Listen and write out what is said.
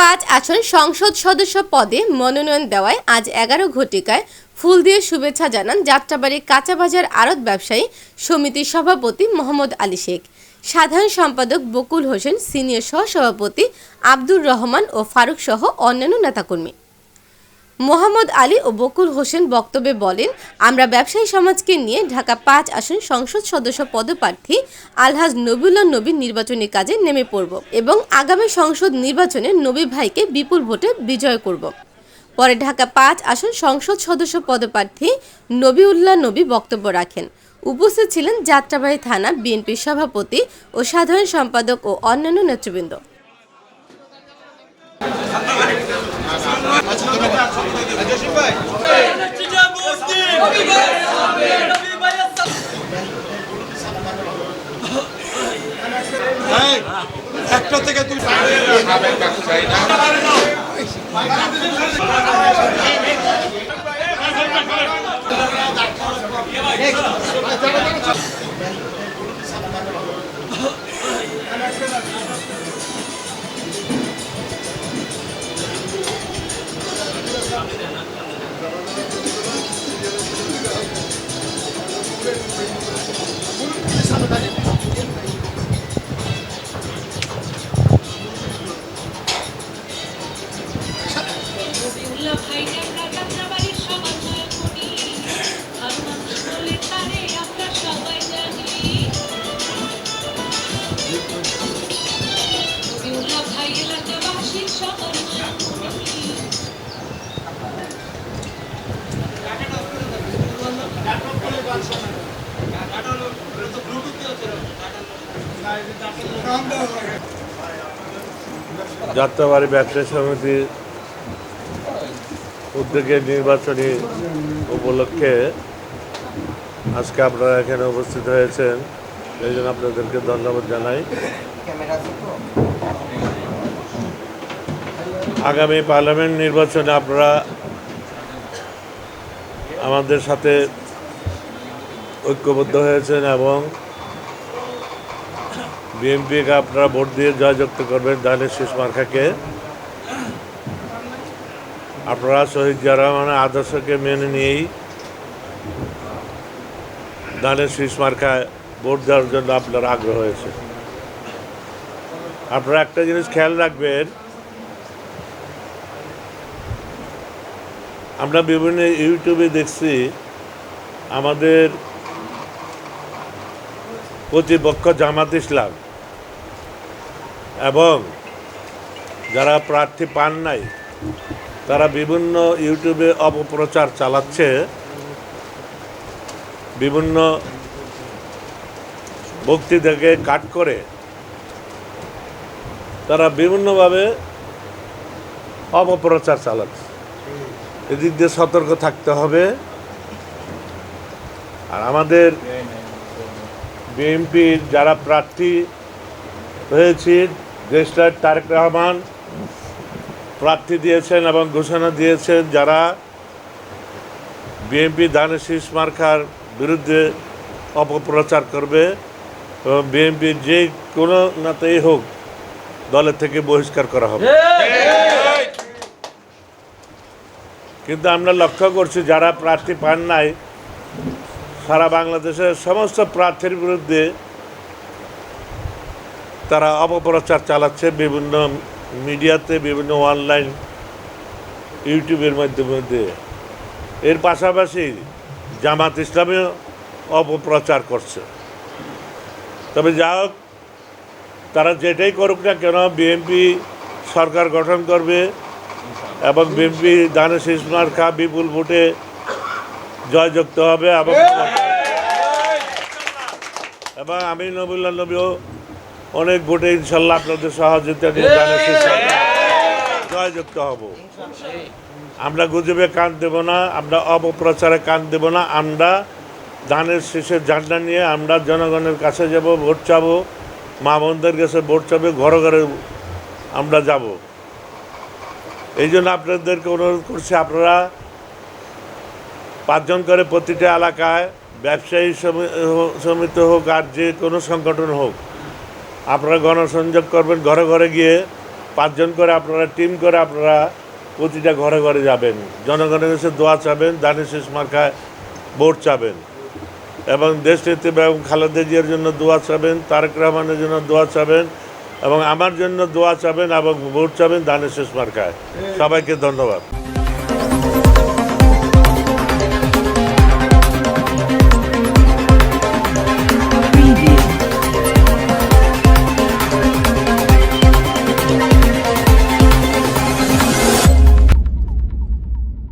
পাঁচ আসন সংসদ সদস্য পদে মনোনয়ন দেওয়ায় আজ এগারো ঘটিকায় ফুল দিয়ে শুভেচ্ছা জানান যাত্রাবাড়ি কাঁচাবাজার আড়ত ব্যবসায়ী সমিতির সভাপতি মোহাম্মদ আলী শেখ। সাধারণ সম্পাদক বকুল হোসেন, সিনিয়র সহসভাপতি আব্দুর রহমান ও ফারুক সহ অন্যান্য নেতাকর্মী। মোহাম্মদ আলী ও বকুল হোসেন বক্তব্যে বলেন, আমরা ব্যবসায়ী সমাজকে নিয়ে ঢাকা পাঁচ আসন সংসদ সদস্য পদপ্রার্থী আলহাজ নবুল্লাহ নবীর নির্বাচনী কাজে নেমে পড়ব এবং আগামী সংসদ নির্বাচনে নবী ভাইকে বিপুল ভোটে বিজয় করব। পরে ঢাকা পাঁচ আসন সংসদ সদস্য পদপ্রার্থী নবীউল্লাহ নবী বক্তব্য রাখেন। উপস্থিত ছিলেন যাত্রাবাড়ি থানা বিএনপির সভাপতি ও সাধারণ সম্পাদক ও অন্যান্য নেতৃবৃন্দ এই, একটা থেকে তুই রবিউল্লাহ যাত্রাবাড়ি ব্যবসায়ী সমিতির উদ্যোগে নির্বাচনী উপলক্ষে আজকে আপনারা এখানে উপস্থিত হয়েছেন। এই জন্য আপনাদেরকে ধন্যবাদ জানাই। আগামী পার্লামেন্ট নির্বাচনে আপনারা আমাদের সাথে ঐক্যবদ্ধ হয়েছেন এবং বিএনপিকে আপনারা ভোট দিয়ে জয়যুক্ত করবেন ধানের শেষ মার্খাকে আপনারা শহীদ জারমানের আদর্শকে মেনে নিয়েই ধানের শীষ মার্কায় ভোট দেওয়ার জন্য আপনার আগ্রহ হয়েছে। আপনারা একটা জিনিস খেয়াল রাখবেন, আমরা বিভিন্ন ইউটিউবে দেখছি, আমাদের প্রতিপক্ষ জামাত ইসলাম এবং যারা প্রার্থী পান নাই, তারা বিভিন্ন ইউটিউবে অপপ্রচার চালাচ্ছে, বিভিন্ন বক্তৃতাকে কাট করে তারা বিভিন্নভাবে অপপ্রচার চালাচ্ছে। এদিক দিয়ে সতর্ক থাকতে হবে। আর আমাদের বিএনপির যারা প্রার্থী হয়েছে রেজিস্ট্রার তারেক রহমান প্রার্থী দিয়েছেন এবং ঘোষণা দিয়েছেন যারা বিএনপি দানের শীষ মার্কার বিরুদ্ধে অপপ্রচার করবে। এবং বিএনপির যে কোনো নাতেই হোক দলের থেকে বহিষ্কার করা হবে। কিন্তু আমরা লক্ষ্য করছি যারা প্রার্থী পান নাই, সারা বাংলাদেশের সমস্ত প্রার্থীর বিরুদ্ধে তারা অপপ্রচার চালাচ্ছে বিভিন্ন মিডিয়াতে, বিভিন্ন অনলাইন, ইউটিউবের মাধ্যমে দিয়ে। এর পাশাপাশি জামাত ইসলামেও অপপ্রচার করছে। তবে যা হোক, তারা যেটাই করুক না কেন, বিএনপি সরকার গঠন করবে এবং বিএনপি দানের শেষ মার্কা বিপুল ভোটে জয়যুক্ত হবে এবং এবং আমি নবুল্লাহ নবীও অনেক ভোটে ইনশাল্লাহ আপনাদের সহযোগিতা নিয়ে দানের শেষ জয়যুক্ত হব। আমরা গুজবে কান দেব না, আমরা অপপ্রচারে কান দেব না, আমরা ধানের শেষের ঝান্ডা নিয়ে আমরা জনগণের কাছে যাব, ভোট চাবো, মা বোনদের কাছে ভোট চাবে, ঘরে ঘরে আমরা যাব। এই জন্য আপনাদেরকে অনুরোধ করছি, আপনারা পাঁচজন করে প্রতিটা এলাকায় ব্যবসায়ী সমি- সমিতি হোক আর যে কোনো সংগঠন হোক, আপনারা গণসংযোগ করবেন, ঘরে ঘরে গিয়ে পাঁচজন করে আপনারা, টিম করে আপনারা প্রতিটা ঘরে ঘরে যাবেন। জনগণের কাছে দোয়া চাবেন দানের শেষ মার্কায় ভোট চাবেন। এবং দেশ নেত্রী এবং খালেদা জিয়ার জন্য দোয়া চাবেন, তারেক রহমানের জন্য দোয়া চাবেন এবং আমার জন্য দোয়া চাবেন এবং ভোট চাবেন দানের শেষ মার্কায় সবাইকে ধন্যবাদ।